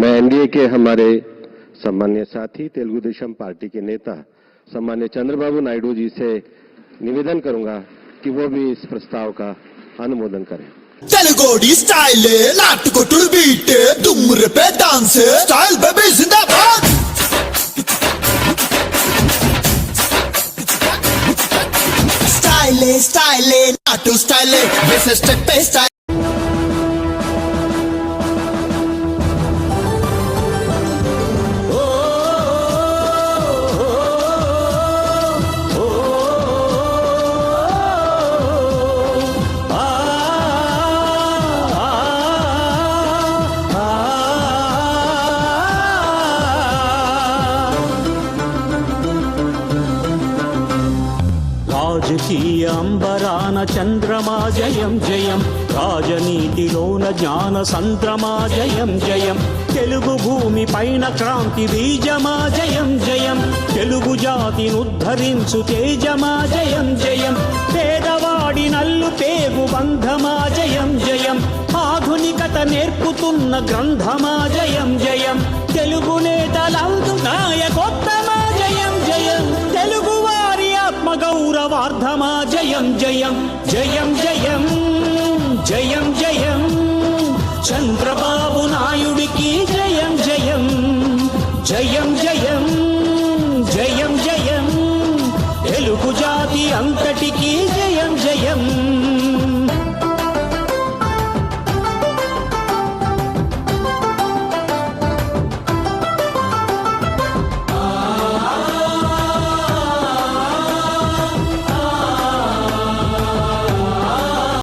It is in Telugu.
मैं एनडीए के हमारे सम्मान्य साथी, तेलुगु देशम पार्टी के नेता सम्मान्य चंद्रबाबू नायडू जी से निवेदन करूँगा कि वो भी इस प्रस्ताव का अनुमोदन करें। तेलगोडी स्टाइल, लाट को टुल बीट दुमर पे डांस, स्टाइल बेबी जिंदाबाद। Style style Naatu style base step पे स्टाइल। అంబరాన చంద్రమా జయం జయం. రాజనీతిలోన జ్ఞాన సంద్రమా జయం జయం. తెలుగు భూమి పైన క్రాంతి బీజమా జయం జయం. తెలుగు జాతిని ఉద్ధరించు తేజమా జయం జయం. పేదవాడి నల్లు పేగు బంధమా జయం జయం. ఆధునికత నేర్పుతున్న గ్రంథమా జయం జయం. తెలుగు నేతలందు బంధమా జయం జయం జయం జయం జయం జయం. చంద్రబాబు నాయుడికి జయం జయం జయం జయం జయం జయం. తెలుగు జాతి అంతటికి